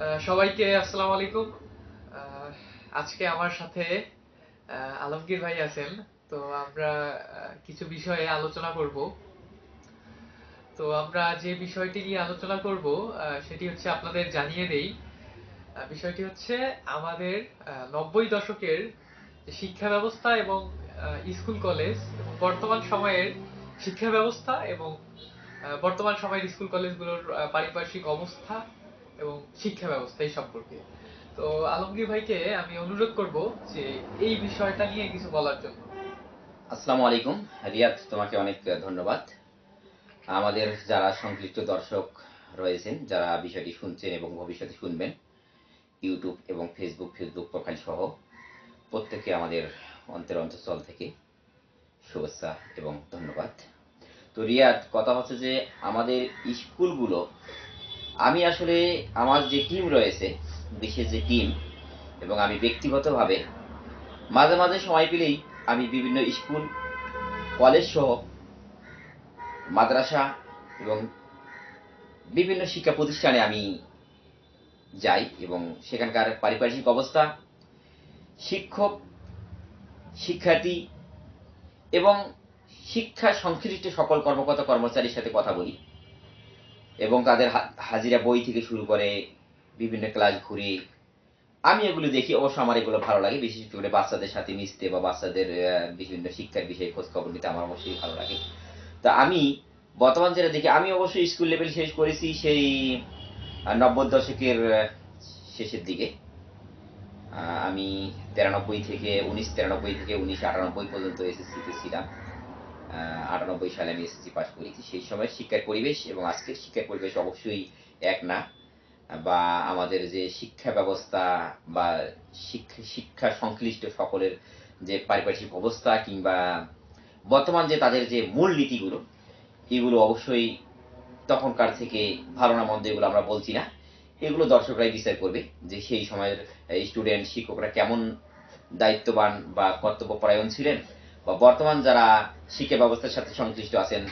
সবাইকে আসসালামু আলাইকুম। আজকে আমার সাথে আলমগীর ভাই আছেন। তো আমরা কিছু বিষয়ে আলোচনা করব। তো আমরা যে বিষয়টি নিয়ে আলোচনা করব সেটি হচ্ছে আপনাদের জানিয়ে দেই। বিষয়টি হচ্ছে আমাদের নব্বই দশকের শিক্ষা ব্যবস্থা এবং স্কুল, কলেজ এবং বর্তমান সময়ের শিক্ষা ব্যবস্থা এবং বর্তমান সময়ের স্কুল, কলেজগুলোর পারিপার্শ্বিক অবস্থা এবং শিক্ষা ব্যবস্থা এই সম্পর্কে। তো আলমগীর ভাইকে আমি অনুরোধ করব যে এই বিষয়টা নিয়ে কিছু বলার জন্য। আসসালামু আলাইকুম। রিয়াদ, তোমাকে অনেক ধন্যবাদ। আমাদের যারা সংশ্লিষ্ট দর্শক রয়েছেন, যারা বিষয়টি শুনছেন এবং ভবিষ্যতে শুনবেন, ইউটিউব এবং ফেসবুক ফেসবুক প্রোফাইল সহ প্রত্যেকে আমাদের অন্তর অন্তঃস্থল থেকে শুভেচ্ছা এবং ধন্যবাদ। তো রিয়াদ, কথা হচ্ছে যে আমাদের স্কুলগুলো আমি আসলে আমার যে টিম রয়েছে বিশেষ যে টিম এবং আমি ব্যক্তিগতভাবে মাঝে মাঝে সময় পেলেই আমি বিভিন্ন স্কুল কলেজ সহ মাদ্রাসা এবং বিভিন্ন শিক্ষা প্রতিষ্ঠানে আমি যাই এবং সেখানকার পারিপার্শ্বিক অবস্থা, শিক্ষক, শিক্ষার্থী এবং শিক্ষা সংশ্লিষ্ট সকল কর্মকর্তা কর্মচারীর সাথে কথা বলি। এবং তাদের হাজিরা বই থেকে শুরু করে বিভিন্ন ক্লাস ঘুরে। আমি এগুলো দেখি, অবশ্য আমার এগুলো ভালো লাগে, বিশেষ করে বাচ্চাদের সাথে মিশতে বা বাচ্চাদের বিভিন্ন শিক্ষার বিষয়ে খোঁজ খবর নিতে আমার অবশ্যই ভালো লাগে। তা আমি বর্তমান যেটা দেখি, আমি অবশ্যই স্কুল লেভেল শেষ করেছি সেই নব্বই দশকের শেষের দিকে। আমি তিরানব্বই থেকে উনিশ, তিরানব্বই থেকে উনিশ আটানব্বই পর্যন্ত এসএসসিতে ছিলাম। আটানব্বই সালে আমি এসএসসি পাস করেছি। সেই সময় শিক্ষার পরিবেশ এবং আজকের শিক্ষার পরিবেশ অবশ্যই এক না। বা আমাদের যে শিক্ষা ব্যবস্থা বা শিক্ষা সংশ্লিষ্ট সকলের যে পারিপার্শ্বিক অবস্থা কিংবা বর্তমান যে তাদের যে মূল নীতিগুলো, এগুলো অবশ্যই তখনকার থেকে ভালো না মন্দ এগুলো আমরা বলছি না। এগুলো দর্শকরাই বিচার করবে যে সেই সময়ের স্টুডেন্ট, শিক্ষকরা কেমন দায়িত্ববান বা কর্তব্যপরায়ণ ছিলেন। বা বর্তমান যারা শিক্ষা ব্যবস্থার সাথে সংশ্লিষ্ট আছেন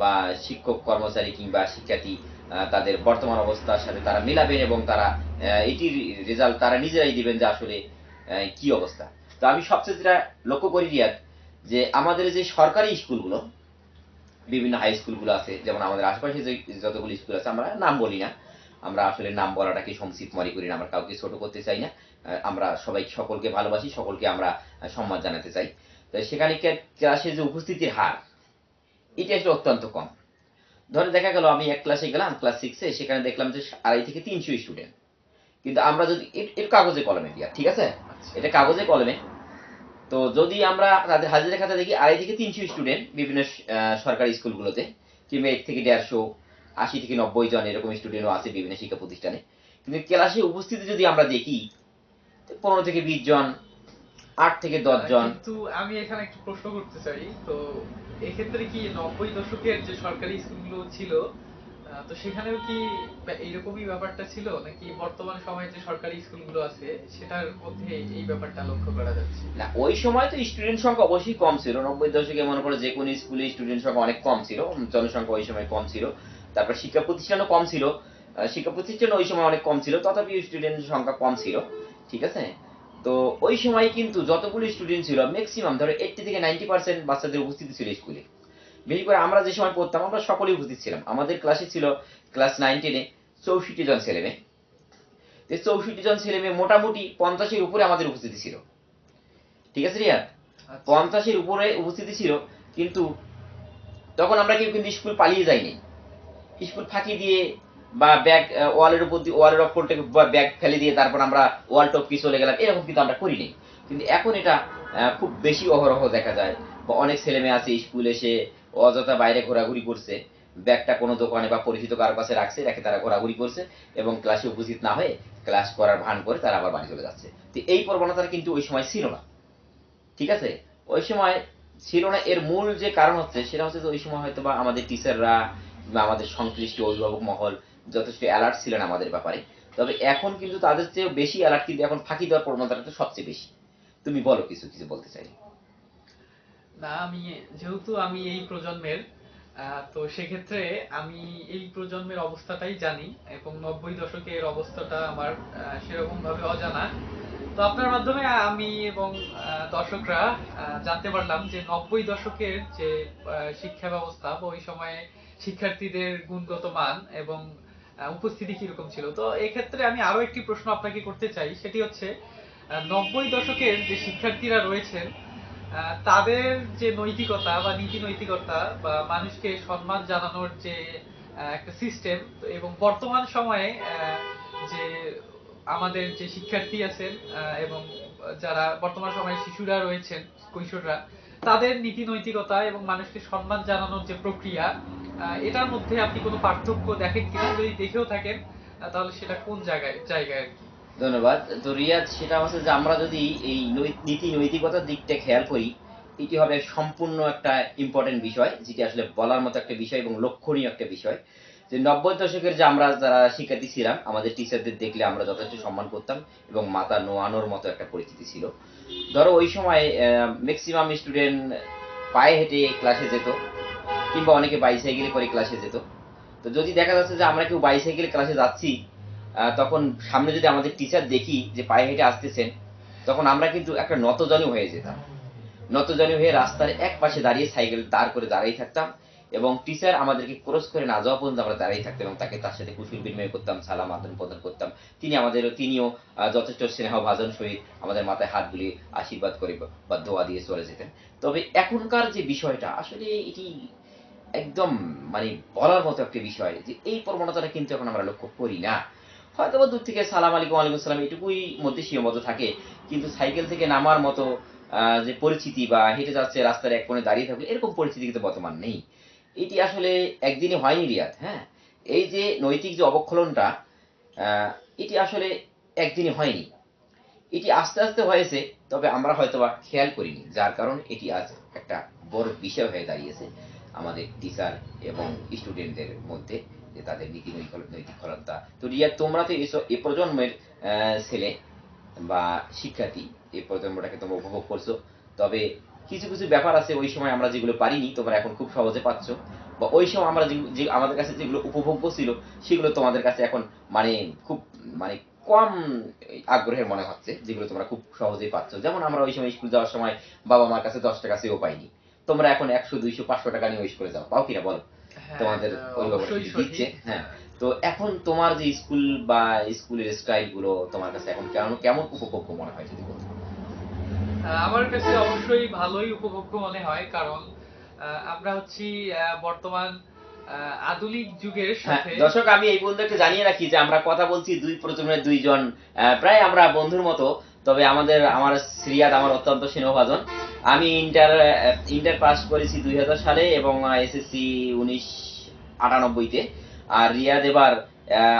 বা শিক্ষক, কর্মচারী কিংবা শিক্ষার্থী তাদের বর্তমান অবস্থার সাথে তারা মেলাবেন এবং তারা এটির রেজাল্ট তারা নিজেরাই দিবেন যে আসলে কি অবস্থা। তো আমি সবচেয়ে যেটা লক্ষ্য করি রিয়াদ, যে আমাদের যে সরকারি স্কুলগুলো, বিভিন্ন হাই স্কুলগুলো আছে, যেমন আমাদের আশেপাশে যে যতগুলো স্কুল আছে, আমরা নাম বলি না। আমরা আসলে নাম বলাটাকে সংক্ষিপ্ত মনে করি না, আমরা কাউকে ছোট করতে চাই না। আমরা সবাই সকলকে ভালোবাসি, সকলকে আমরা সম্মান জানাতে চাই। তো সেখানে ক্লাসে যে উপস্থিতির হার এটা আসলে অত্যন্ত কম। ধরে দেখা গেল আমি এক ক্লাসে গেলাম ক্লাস সিক্সে সেখানে দেখলাম যে আড়াই থেকে তিনশো স্টুডেন্ট কিন্তু আমরা যদি এর- এর কাগজে কলমে দিয়া ঠিক আছে? এটা কাগজে কলমে। তো যদি আমরা তাদের হাজিরা খাতা দেখি আড়াই থেকে তিনশো স্টুডেন্ট বিভিন্ন সরকারি স্কুলগুলোতে কিংবা এক থেকে দেড়শো আশি থেকে নব্বই জন এরকম স্টুডেন্টও আছে বিভিন্ন শিক্ষা প্রতিষ্ঠানে। কিন্তু ক্লাসে উপস্থিতি যদি আমরা দেখি পনেরো থেকে বিশ জন আট থেকে দশ জন। কিন্তু আমি এখানে একটু প্রশ্ন করতে চাই তো এক্ষেত্রে কি নব্বই দশকের যে সরকারি স্কুলগুলো ছিল তো সেখানেও কি এইরকমই ব্যাপারটা ছিল? নাকি বর্তমান সময়ে যে সরকারি স্কুলগুলো আছে সেটার মধ্যে এই ব্যাপারটা লক্ষ্য করা যাচ্ছে? না ওই সময় তো স্টুডেন্ট সংখ্যা অবশ্যই কম ছিল। নব্বই দশকে মনে করো যে কোনো স্কুলে স্টুডেন্ট সংখ্যা অনেক কম ছিল জনসংখ্যা ওই সময় কম ছিল। তারপর শিক্ষা প্রতিষ্ঠানও কম ছিল। শিক্ষা প্রতিষ্ঠান ওই সময় অনেক কম ছিল তথাপি স্টুডেন্ট সংখ্যা কম ছিল। ঠিক আছে? তো ওই সময় কিন্তু যতগুলি স্টুডেন্ট ছিল ম্যাক্সিমাম ধরো এইটটি থেকে নাইনটি পার্সেন্ট বাচ্চাদের উপস্থিতি ছিল স্কুলে বিশেষ করে আমরা যে সময় পড়তাম আমরা সকলেই উপস্থিত ছিলাম। আমাদের ক্লাসে ছিল ক্লাস নাইন টেনে চৌষট্টি জন ছেলে মেয়ে। তো চৌষট্টি জন ছেলে মেয়ে মোটামুটি পঞ্চাশের উপরে আমাদের উপস্থিতি ছিল। ঠিক আছে রিয়া আচ্ছা। পঞ্চাশের উপরে উপস্থিতি ছিল কিন্তু তখন আমরা কেউ কিন্তু স্কুল পালিয়ে যাইনি। স্কুল ফাঁকি দিয়ে বা ব্যাগ ওয়ালের উপর দিয়ে, ওয়ালের ওপর থেকে ব্যাগ ফেলে দিয়ে তারপর আমরা ওয়াল টপকি চলে গেলাম। এরকম কিন্তু আমরা করিনি। কিন্তু এখন এটা খুব বেশি অহরহ দেখা যায়। বা অনেক ছেলে মেয়ে আছে স্কুল এসে অযথা বাইরে ঘোরাঘুরি করছে। ব্যাগটা কোনো দোকানে বা পরিচিত কারও কাছে রাখছে, রেখে তারা ঘোরাঘুরি করছে এবং ক্লাসে উপস্থিত না হয়ে ক্লাস করার ভান করে তারা আবার বাড়ি চলে যাচ্ছে। তো এই প্রবণতাটা কিন্তু ওই সময় ছিল না। ঠিক আছে? ওই সময় ছিল না। এর মূল যে কারণ হচ্ছে, সেটা হচ্ছে যে ওই সময় হয়তো বা আমাদের টিচাররা বা আমাদের সংশ্লিষ্ট অভিভাবক মহল যথেষ্ট অ্যালার্ট ছিলেন আমাদের ব্যাপারে। তবে এখন কিন্তু তাদের চেয়ে বেশি অ্যালার্ট কিন্তু এখন ফাঁকি দেওয়ার প্রবণতাটা সবচেয়ে বেশি। তুমি বলো কিছু কিছু বলতে চাই না, আমি যেহেতু আমি এই প্রজন্মের তো সেক্ষেত্রে আমি এই প্রজন্মের অবস্থাটাই জানি এবং নব্বই দশকের অবস্থাটা আমার সেরকম ভাবে অজানা। তো আপনার মাধ্যমে আমি এবং দর্শকরা জানতে পারলাম যে নব্বই দশকের যে শিক্ষা ব্যবস্থা, ওই সময়ে শিক্ষার্থীদের গুণগত মান এবং উপস্থিতি কীরকম ছিল? তো এক্ষেত্রে আমি আরও একটি প্রশ্ন আপনাকে করতে চাই। সেটি হচ্ছে নব্বই দশকের যে শিক্ষার্থীরা রয়েছেন তাদের যে নৈতিকতা বা নীতি নৈতিকতা বা মানুষকে সম্মান জানানোর যে একটা সিস্টেম এবং বর্তমান সময়ে যে আমাদের যে শিক্ষার্থী আছেন এবং যারা বর্তমান সময়ে শিশুরা রয়েছেন, কৈশোররা তাদের নীতি নৈতিকতা এবং মানুষকে সম্মান জানানোর যে প্রক্রিয়া এটার মধ্যে আপনি কোনো পার্থক্য দেখেন কিনা? যদি দেখেও থাকেন তাহলে সেটা কোন জায়গায় জায়গায় আর কি? ধন্যবাদ। তো রিয়াজ সেটা হচ্ছে যে আমরা যদি এই নীতি নৈতিকতার দিকটা খেয়াল করি, এটি হবে সম্পূর্ণ একটা ইম্পর্টেন্ট বিষয়, যেটি আসলে বলার মতো একটা বিষয় এবং লক্ষণীয় একটা বিষয়। যে নব্বই দশকের যে আমরা যারা শিক্ষার্থী ছিলাম, আমাদের টিচারদের দেখলে আমরা যথেষ্ট সম্মান করতাম এবং মাথা নোয়ানোর মতো একটা পরিস্থিতি ছিল। ধরো ওই সময় ম্যাক্সিমাম স্টুডেন্ট পায়ে হেঁটে ক্লাসে যেত কিংবা অনেকে বাইসাইকেলে করে ক্লাসে যেত। তো যদি দেখা যাচ্ছে যে আমরা কেউ বাইসাইকেলে ক্লাসে যাচ্ছি তখন সামনে যদি আমাদের টিচার দেখি যে পায়ে হেঁটে আসতেছেন, তখন আমরা কিন্তু একটা নতজানু হয়ে যেতাম। নতজানু হয়ে রাস্তার এক পাশে দাঁড়িয়ে সাইকেল দাঁড় করে দাঁড়িয়ে থাকতাম। এবং টিচার আমাদেরকে ক্রস করে না যাওয়া পর্যন্ত আমরা দাঁড়িয়ে থাকতাম এবং তাকে তার সাথে কুশল বিনিময় করতাম, সালাম আদান প্রদান করতাম। তিনি আমাদের, তিনিও যথেষ্ট স্নেহ ভাজন সহিত আমাদের মাথায় হাত বুলিয়ে আশীর্বাদ করে বা- বা দোয়া চলে যেতেন। তবে এখনকার যে বিষয়টা, আসলে এটি একদম মানে বলার মতো একটা বিষয় যে এই প্রবণতাটা কিন্তু এখন আমরা লক্ষ্য করি না। হয়তো দূর থেকে সালাম আলাইকুম আলাইকুম সালাম এটুকুই মধ্যে সীমাবদ্ধ থাকে, কিন্তু সাইকেল থেকে নামার মতো যে পরিচিতি বা হেঁটে যাচ্ছে রাস্তার এক কোণে দাঁড়িয়ে থাকবে এরকম পরিস্থিতি কিন্তু বর্তমান নেই। এটি আসলে একদিনে হয়নি রিয়াদ হ্যাঁ? এই যে নৈতিক যে অবক্ষলনটা এটি আসলে একদিনে হয়নি। এটি আস্তে আস্তে হয়েছে, তবে আমরা হয়তোবা খেয়াল করিনি, যার কারণ এটি আজ একটা বড় বিষয় হয়ে দাঁড়িয়েছে আমাদের টিচার এবং স্টুডেন্টদের মধ্যে, যে তাদের নীতি নৈতিক- নৈতিকতা তো রিয়া তোমরা তো এসব এ প্রজন্মের ছেলে বা শিক্ষার্থী এই প্রজন্মটাকে তোমরা উপভোগ করছ, তবে কিছু কিছু ব্যাপার আছে ওই সময় আমরা যেগুলো পারিনি তোমরা এখন খুব সহজে পাচ্ছ। বা ওই সময় আমরা যে- আমাদের কাছে যেগুলো উপভোগ্য ছিল সেগুলো তোমাদের কাছে এখন মানে খুব মানে কম আগ্রহের মনে হচ্ছে যেগুলো তোমরা খুব সহজেই পাচ্ছ। যেমন আমরা ওই সময় স্কুল যাওয়ার সময় বাবা মার কাছে দশ টাকা চেয়েও পাইনি। তোমরা এখন একশো দুইশো পাঁচশো টাকা নিয়ে ওই স্কুলে যাও। পাও কিনা বলো? হ্যাঁ, তোমাদের দিচ্ছে হ্যাঁ। তো এখন তোমার যে স্কুল বা স্কুলের স্টাইলগুলো তোমার কাছে এখন কেমন কেমন উপভোগ্য মনে হয় যদি বলতে আমার কাছে অবশ্যই ভালোই উপভোগ্য মনে হয় কারণ আমরা হচ্ছি বর্তমান আধুনিক যুগের হ্যাঁ সাথে দর্শক আমি এই বন্ধুকে জানিয়ে রাখি যে আমরা কথা বলছি দুই প্রজন্মের দুইজন প্রায় আমরা বন্ধুর মতো তবে আমাদের আমার শ্রিয়াদ আমার অত্যন্ত স্নেহভাজন। আমি ইন্টার ইন্টার পাস করেছি দুই হাজার সালে এবং এসএসসি উনিশ আটানব্বইতে। আর রিয়াদ এবার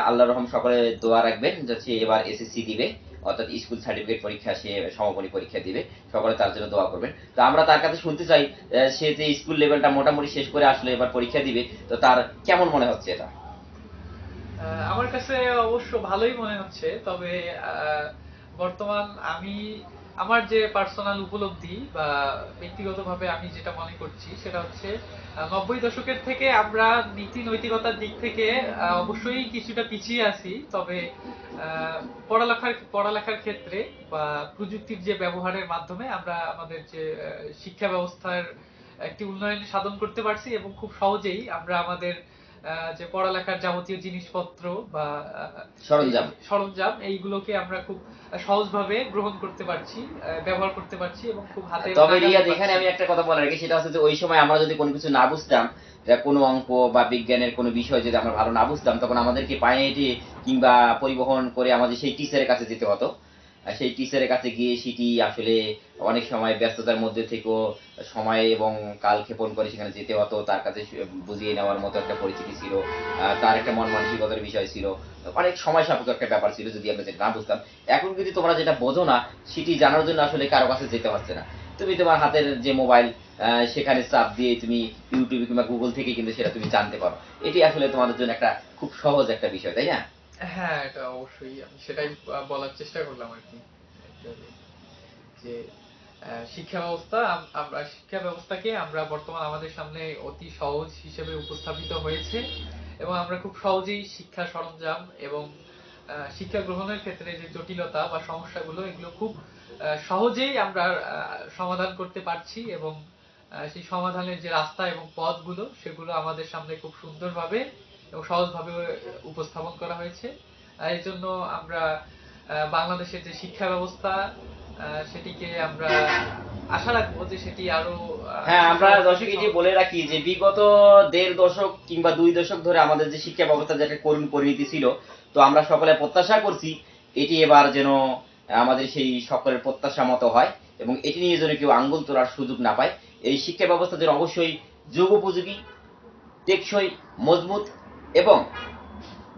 আল্লাহ রহম সকলে দোয়া রাখবেন যাচ্ছে এবার এসএসসি দিবে। অর্থাৎ স্কুল সার্টিফিকেট পরীক্ষা সে সমাপনী পরীক্ষা দিবে, সকলে তার জন্য দোয়া করবেন। তো আমরা তার কাছে শুনতে চাই সে যে স্কুল লেভেলটা মোটামুটি শেষ করে আসলে, এবার পরীক্ষা দিবে, তো তার কেমন মনে হচ্ছে এটা? আমার কাছে অবশ্য ভালোই মনে হচ্ছে, তবে বর্তমান আমি আমার যে পার্সোনাল উপলব্ধি বা ব্যক্তিগতভাবে আমি যেটা মনে করছি, সেটা হচ্ছে নব্বই দশকের থেকে আমরা নীতি নৈতিকতার দিক থেকে অবশ্যই কিছুটা পিছিয়ে আছি, তবে পড়ালেখার পড়ালেখার ক্ষেত্রে বা প্রযুক্তির যে ব্যবহারের মাধ্যমে আমরা আমাদের যে শিক্ষা ব্যবস্থার একটি উন্নয়ন সাধন করতে পারছি এবং খুব সহজেই আমরা আমাদের যে পড়ালেখার যাবতীয় জিনিসপত্র বা সরঞ্জাম। সরঞ্জাম এইগুলোকে আমরা খুব সহজভাবে গ্রহণ করতে পারছি ব্যবহার করতে পারছি এবং খুব হাতে তবে রিয়াদ এখানে আমি একটা কথা বলার রাখি সেটা হচ্ছে যে ওই সময় আমরা যদি কোনো কিছু না বুঝতাম কোনো অঙ্ক বা বিজ্ঞানের কোনো বিষয় যদি আমরা ভালো না বুঝতাম তখন আমাদেরকে পায়ে হেঁটে কিংবা পরিবহন করে আমাদের সেই টিচারের কাছে যেতে হতো। সেই টিচারের কাছে গিয়ে সেটি আসলে অনেক সময় ব্যস্ততার মধ্যে থেকেও সময় এবং কাল ক্ষেপণ করে সেখানে যেতে হতো, তার কাছে বুঝিয়ে নেওয়ার মতো একটা পরিস্থিতি ছিল তার একটা মন মানসিকতার বিষয় ছিল। অনেক সময় সাপেক্ষ একটা ব্যাপার ছিল যদি আমরা না বুঝতাম। এখন যদি তোমরা যেটা বোঝো না, সেটি জানার জন্য আসলে কারও কাছে যেতে পারছে না। তুমি তোমার হাতের যে মোবাইল সেখানে চাপ দিয়ে তুমি ইউটিউব কিংবা গুগল থেকে কিন্তু সেটা তুমি জানতে পারো। এটি আসলে তোমাদের জন্য একটা খুব সহজ একটা বিষয়, তাই না? হ্যাঁ এটা অবশ্যই সেটাই বলার চেষ্টা করলাম আর কি। যে শিক্ষা ব্যবস্থা আমরা শিক্ষা ব্যবস্থাকে আমরা বর্তমান আমাদের সামনে অতি সহজ হিসেবে উপস্থাপিত হয়েছে এবং আমরা খুব সহজেই শিক্ষা সরঞ্জাম এবং শিক্ষা গ্রহণের ক্ষেত্রে যে জটিলতা বা সমস্যাগুলো, এগুলো খুব সহজেই আমরা সমাধান করতে পারছি এবং সেই সমাধানের যে রাস্তা এবং পথগুলো, সেগুলো আমাদের সামনে খুব সুন্দরভাবে এবং সহজভাবে উপস্থাপন করা হয়েছে। এই জন্য আমরা বাংলাদেশের যে শিক্ষা ব্যবস্থা আহ, সেটিকে আমরা আশা রাখব যে সেটি আরও হ্যাঁ আমরা দর্শক এটি বলে রাখি যে বিগত দেড় দশক কিংবা দুই দশক ধরে আমাদের যে শিক্ষা ব্যবস্থা যেটা করুণ পরিণতি ছিল তো আমরা সকলে প্রত্যাশা করছি এটি এবার যেন আমাদের সেই সকলের প্রত্যাশা মতো হয় এবং এটি নিয়ে যেন কেউ আঙ্গুল তোলার সুযোগ না পায়। এই শিক্ষা ব্যবস্থা যেন অবশ্যই যুগ উপযোগী টেকসই মজবুত এবং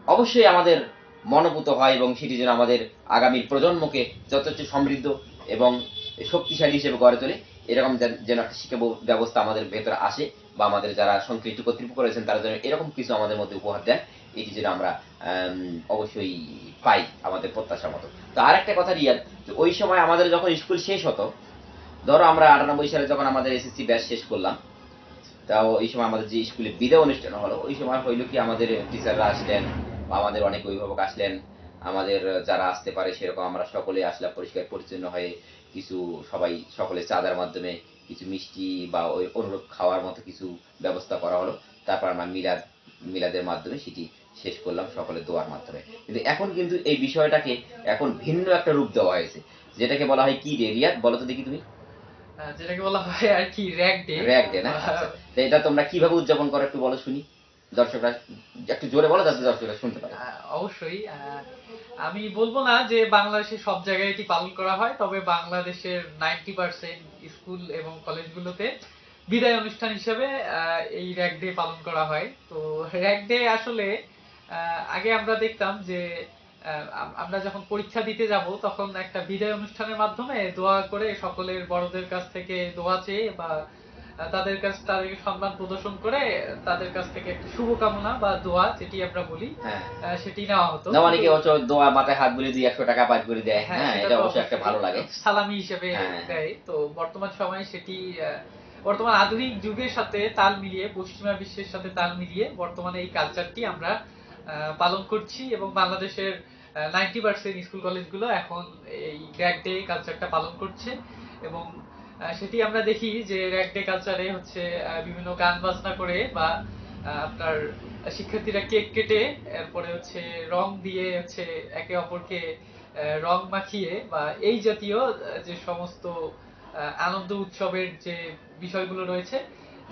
অবশ্যই আমাদের মনোভূত হয় এবং সেটি যেন আমাদের আগামী প্রজন্মকে যথেষ্ট সমৃদ্ধ এবং শক্তিশালী হিসেবে গড়ে তোলে, এরকম যেন- একটা শিক্ষা ব্যবস্থা আমাদের ভেতরে আসে বা আমাদের যারা সংশ্লিষ্ট কর্তৃপক্ষ রয়েছেন তারা যেন এরকম কিছু আমাদের মধ্যে উপহার দেন, এটি যেন আমরা অবশ্যই পাই আমাদের প্রত্যাশা মতো। তো আরেকটা কথা রিয়াদ ওই সময় আমাদের যখন স্কুল শেষ হতো, ধরো আমরা আটানব্বই সালে যখন আমাদের এসএসসি ব্যাচ শেষ করলাম, তাও এই সময় আমাদের যে স্কুলে বিদায় অনুষ্ঠান হলো, ওই সময় হইল কি আমাদের টিচাররা আসলেন আমাদের অনেক অভিভাবক আসলেন আমাদের যারা আসতে পারে সেরকম আমরা সকলে আসলাম পরিষ্কার পরিচ্ছন্ন হয়ে কিছু সবাই সকলে চাঁদার মাধ্যমে কিছু মিষ্টি বা ওই অনুরূপ খাওয়ার মতো কিছু ব্যবস্থা করা হলো। তারপর আমরা মিলাদ মিলাদের মাধ্যমে সেটি শেষ করলাম সকলে দোয়ার মাধ্যমে। কিন্তু এখন কিন্তু এই বিষয়টাকে এখন ভিন্ন একটা রূপ দেওয়া হয়েছে যেটাকে বলা হয় কি রে রিয়াদ? বলো তো দেখি তুমি। যেটাকে বলা হয় আর কি র্যাক ডে র্যাক ডে না? আচ্ছা। এটা তোমরা কীভাবে উদযাপন করো একটু বলো শুনি। দর্শকরা একটু জোরে দর্শকরা শুনতে পারে। অবশ্যই আমি বলব না যে বাংলাদেশের সব জায়গায় এটি পালন করা হয়, তবে বাংলাদেশের নাইনটি পার্সেন্ট স্কুল এবং কলেজগুলোতে বিদায় অনুষ্ঠান হিসেবে এই র্যাক ডে পালন করা হয়। তো র্যাক ডে আসলে আগে আমরা দেখতাম যে আমরা যখন পরীক্ষা দিতে যাব, তখন একটা বিদায় অনুষ্ঠানের মাধ্যমে দোয়া করে সকলের বড়দের কাছ থেকে দোয়া চেয়ে বা তাদের কাছ তাদেরকে সম্মান প্রদর্শন করে তাদের কাছ থেকে একটা শুভকামনা বা দোয়া যেটি আমরা বলি হ্যাঁ। সেটি নেওয়া হতো। না অনেকে হচ্ছে দোয়া মাথায় হাত বুলিয়ে দিয়ে একশো টাকা পাঁচ করে দেয়। হ্যাঁ, হ্যাঁ এটা অবশ্যই একটা ভালো লাগে। সালামি হিসেবে হ্যাঁ। দেয়। তো বর্তমান সময়ে সেটি বর্তমান আধুনিক যুগের সাথে তাল মিলিয়ে পশ্চিমা বিশ্বের সাথে তাল মিলিয়ে বর্তমানে এই কালচারটি আমরা পালন করছি এবং বাংলাদেশের নাইনটি পার্সেন্ট স্কুল কলেজগুলো এখন এই র্যাক ডে কালচারটা পালন করছে এবং সেটি আমরা দেখি যে র্যাক ডে কালচারে হচ্ছে বিভিন্ন গান বাজনা করে বা আপনার শিক্ষার্থীরা কেক কেটে এরপরে হচ্ছে রং দিয়ে হচ্ছে একে অপরকে রং মাখিয়ে বা এই জাতীয় যে সমস্ত আনন্দ উৎসবের যে বিষয়গুলো রয়েছে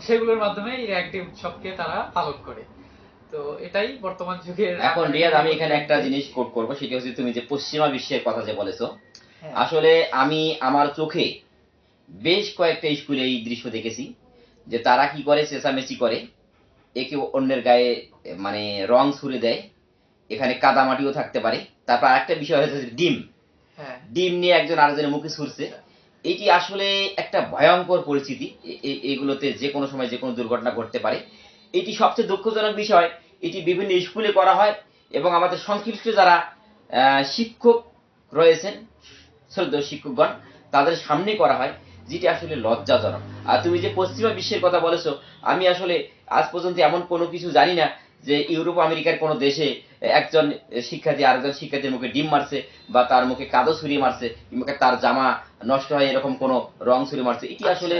সেগুলোর মাধ্যমে এই র্যাক ডে উৎসবকে তারা পালন করে। তো এটাই বর্তমান যুগের এখন রিয়াদ আমি এখানে একটা জিনিস কোট করব সেটা হচ্ছে তুমি যে পশ্চিমা বিশ্বের কথা যে বলেছ হ্যাঁ, আসলে আমি আমার চোখে বেশ কয়েকটা স্কুলে এই দৃশ্য দেখেছি যে তারা কি করে চেঁচামেচি করে একে অন্যের গায়ে মানে রং ছুড়ে দেয় এখানে কাদামাটিও থাকতে পারে। তারপর আরেকটা বিষয় হচ্ছে ডিম। হ্যাঁ। ডিম নিয়ে একজন আরেকজনের মুখে ছুড়ছে। এটি আসলে একটা ভয়ঙ্কর পরিস্থিতি। এগুলোতে যে কোনো সময় যে কোনো দুর্ঘটনা ঘটতে পারে। এটি সবচেয়ে দুঃখজনক বিষয় এটি বিভিন্ন স্কুলে করা হয় এবং আমাদের সংশ্লিষ্ট যারা শিক্ষক রয়েছেন শ্রদ্ধেয় শিক্ষকগণ তাদের সামনে করা হয়। যেটি আসলে লজ্জাজনক। আর তুমি যে পশ্চিমা বিশ্বের কথা বলেছ আমি আসলে আজ পর্যন্ত এমন কোনো কিছু জানি না যে ইউরোপ আমেরিকার কোনো দেশে একজন শিক্ষার্থী আরেকজন শিক্ষার্থীর মুখে ডিম মারছে বা তার মুখে কাদো ছুরি মারছে কিংবা তার জামা নষ্ট হয় এরকম কোনো রং ছুরি মারছে। এটি আসলে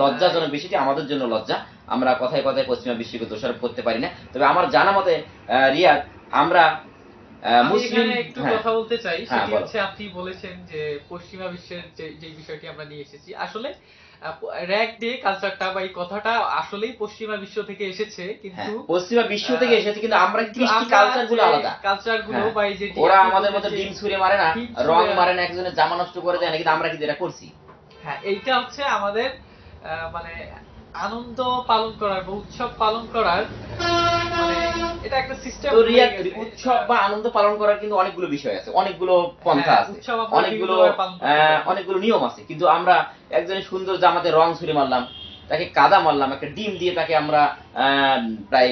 লজ্জাজনক বিষয়টি আমাদের জন্য লজ্জা। আমরা কথায় কথায় পশ্চিমা বিশ্বকে দোষারোপ করতে পারি না। তবে আমার জানা মতে রিয়াদ আমরা মুসলিম একটু হ্যাঁ, কথা বলতে চাই হ্যাঁ, সেটি হচ্ছে আপনি বলেছেন যে পশ্চিমা বিশ্বের যে বিষয়টি আমরা নিয়ে এসেছি আসলে র্যাক ডে কালচারটা বা এই কথাটা আসলেই পশ্চিমা বিশ্ব থেকে এসেছে হ্যাঁ, কিন্তু পশ্চিমা বিশ্ব থেকে এসেছে কিন্তু আমরা কৃষ্টি কালচারগুলো আলাদা। কালচারগুলো হ্যাঁ। বা এই যে ওরা আমাদের মতো ডিম ছুঁড়ে মারে না রং মারে। না একজনের জামা নষ্ট করে দেয় না কিন্তু আমরা কিন্তু এটা করছি। হ্যাঁ এইটা হচ্ছে আমাদের আহ, মানে আনন্দ পালন করার বা উৎসব পালন করার মানে এটা একটা সিস্টেম তো রিয়াদ উৎসব বা আনন্দ পালন করার কিন্তু অনেকগুলো বিষয় আছে। অনেকগুলো পন্থা হ্যাঁ, আছে। অনেকগুলো। অনেকগুলো নিয়ম আছে। কিন্তু আমরা একজনের সুন্দর জামাতে রং ছুঁড়ে মারলাম তাকে কাদা মারলাম একটা ডিম দিয়ে তাকে আমরা প্রায়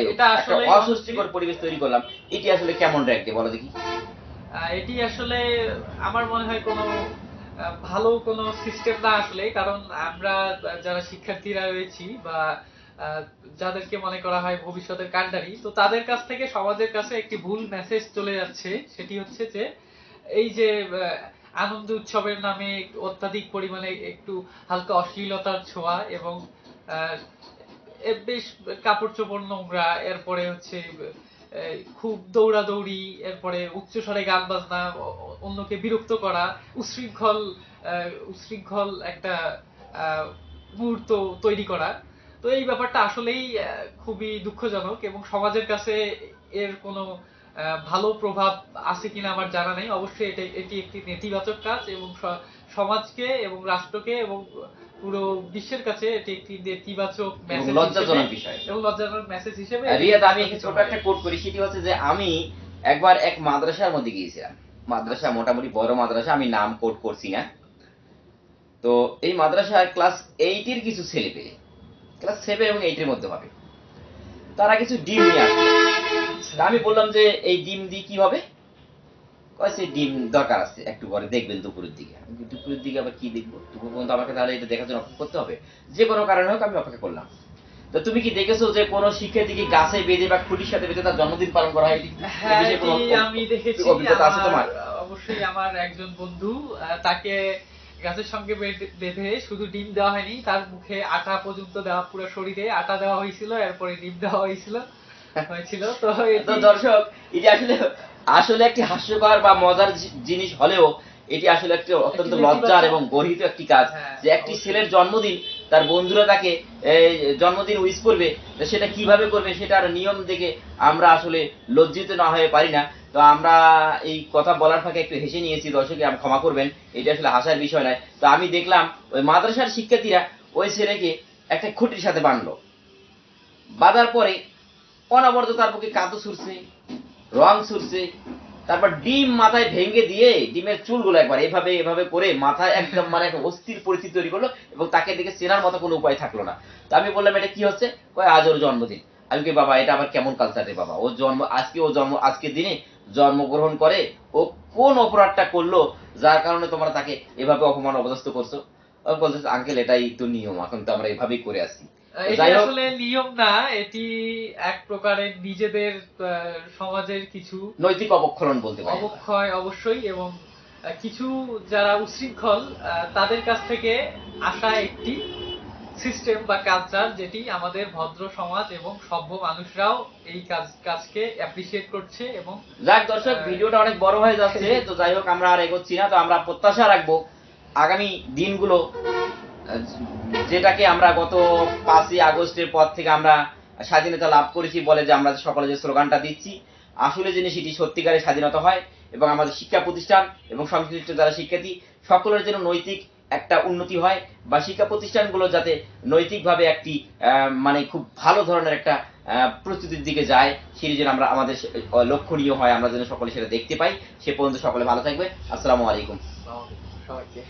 অস্বস্তিকর পরিবেশ তৈরি করলাম। এটি আসলে কেমন র্যাকডে বলো দেখি। এটি আসলে আমার মনে হয় কোনো ভালো কোনো সিস্টেম না আসলে কারণ আমরা যারা শিক্ষার্থীরা রয়েছি বা যাদেরকে মনে করা হয় ভবিষ্যতের কাণ্ডারি, তো তাদের কাছ থেকে সমাজের কাছে একটি ভুল মেসেজ চলে যাচ্ছে। সেটি হচ্ছে যে, এই যে আনন্দ উৎসবের নামে অত্যাধিক পরিমাণে একটু হালকা অশ্লীলতার ছোঁয়া এবং বেশ কাপড় চোপড় নোংরা, এরপরে হচ্ছে খুব দৌড়াদৌড়ি, এরপরে উচ্চস্বরে গান বাজনা অন্যকে বিরক্ত করা, উশৃঙ্খল উশৃঙ্খল একটা মুহূর্ত তৈরি করা। তো এই ব্যাপারটা আসলেই খুবই দুঃখজনক এবং সমাজের কাছে এর কোনো ভালো প্রভাব আছে কিনা আমার জানা নেই। অবশ্যই এটা এটি একটি নেতিবাচক কাজ এবং সমাজকে এবং রাষ্ট্রকে এবং পুরো বিশ্বের কাছে এটি একটি নেতিবাচক এবং মেসেজ লজ্জাজনক বিষয়। এবং লজ্জাজনক মেসেজ হিসেবে রিয়াদ আমি এখানে ছোট একটা কোট করি। সেটি হচ্ছে যে আমি একবার এক মাদ্রাসার মধ্যে গিয়েছিলাম। মাদ্রাসা মোটামুটি বড় মাদ্রাসা আমি নাম কোট করছি না। তো এই মাদ্রাসার ক্লাস এইটের কিছু ছেলে পেলে ক্লাস সেভেন এবং এইটের মধ্যে হবে। তারা কিছু ডিম নিয়ে আসলো তা আমি বললাম যে এই ডিম দিয়ে কি হবে? কয় সে ডিম দরকার আছে? একটু পরে দেখবেন দুপুরের দিকে। দুপুরের দিকে আবার কি দেখব? দুপুর পর্যন্ত আমাকে তাহলে এটা দেখার জন্য অপেক্ষা করতে হবে। যে কোনো কারণে হোক আমি অপেক্ষা করলাম। তো তুমি কি দেখেছ যে কোন শিক্ষার্থীকে গাছে বেঁধে বা খুঁটির সাথে বেঁধে তার জন্মদিন পালন করা হয়? হ্যাঁ আমি দেখেছি। অভিজ্ঞতা আছে তোমার? অবশ্যই আমার একজন বন্ধু তাকে গাছের সঙ্গে বেঁধে- শুধু ডিম দেওয়া হয়নি তার মুখে আটা পর্যন্ত দেওয়া পুরো শরীরে আটা দেওয়া হয়েছিল এরপরে ডিম দেওয়া হয়েছিল হয়েছিল তো দর্শক এটি আসলে আসলে একটি হাস্যকর বা মজার জিনিস হলেও এটি আসলে একটি অত্যন্ত লজ্জার এবং গর্হিত একটি কাজ। হ্যাঁ, যে একটি ছেলের জন্মদিন তার বন্ধুরা তাকে জন্মদিন উইশ করবে সেটা কীভাবে করবে সেটার নিয়ম দেখে আমরা আসলে লজ্জিত না হয়ে পারি না। তো আমরা এই কথা বলার ফাঁকে একটু হেসে নিয়েছি দর্শকে আমি ক্ষমা করবেন, এটা আসলে হাসার বিষয় নয়। তো আমি দেখলাম ওই মাদ্রাসার শিক্ষার্থীরা ওই ছেলেকে একটা খুঁটির সাথে বাঁধলো। বাঁধার পরে অনবরত তার বুকে কাঁদো ছুটছে, রং ছুটছে তারপর ডিম মাথায় ভেঙে দিয়ে ডিমের চুলগুলো একবার এভাবে এভাবে করে মাথায় একদম মানে একটা অস্থির পরিস্থিতি তৈরি করল এবং তাকে দেখে চেনার মতো কোনো উপায় থাকল না। তো আমি বললাম এটা কি হচ্ছে? কয় আজ ওর জন্মদিন। আমি কি বাবা এটা আবার কেমন কালচার রে বাবা? ও জন্ম আজকে ও জন্ম আজকের দিনে জন্মগ্রহণ করে ও কোন অপরাধটা করল যার কারণে তোমরা তাকে এভাবে অপমান অবদস্ত করছ? ও বলছে আঙ্কেল এটাই তো নিয়ম। এখন তো আমরা এভাবেই করে হোক- আসলে নিয়ম না এটি এক প্রকারের নিজেদের সমাজের কিছু নৈতিক অবক্ষরণ বলতে পারি অবক্ষয় অবশ্যই এবং কিছু যারা উশৃঙ্খল তাদের কাছ থেকে আসা একটি সিস্টেম বা কালচার যেটি আমাদের ভদ্র সমাজ এবং সভ্য মানুষরাও এই কাজ কাজকে অ্যাপ্রিসিয়েট করছে এবং যাক দর্শক হ্যাঁ। ভিডিওটা অনেক বড় হয়ে যাচ্ছে তো যাই হোক আমরা আর এগোচ্ছি না তো আমরা প্রত্যাশা রাখব আগামী দিনগুলো যেটাকে আমরা গত পাঁচই আগস্টের পর থেকে আমরা স্বাধীনতা লাভ করেছি বলে যে আমরা সকলে যে স্লোগানটা দিচ্ছি, আসলে জিনিস এটি সত্যিকারের স্বাধীনতা হয় এবং আমাদের শিক্ষা প্রতিষ্ঠান এবং সংশ্লিষ্ট যারা শিক্ষার্থী, সকলের যেন নৈতিক একটা উন্নতি হয় বা শিক্ষা প্রতিষ্ঠানগুলো যাতে নৈতিকভাবে একটি মানে খুব ভালো ধরনের একটা প্রস্তুতির দিকে যায়, সেটি যেন আমরা আমাদের লক্ষণীয় হয়, আমরা যেন সকলে সেটা দেখতে পাই। সে পর্যন্ত সকলে ভালো থাকবে। আসসালামু আলাইকুম। সবাইকে।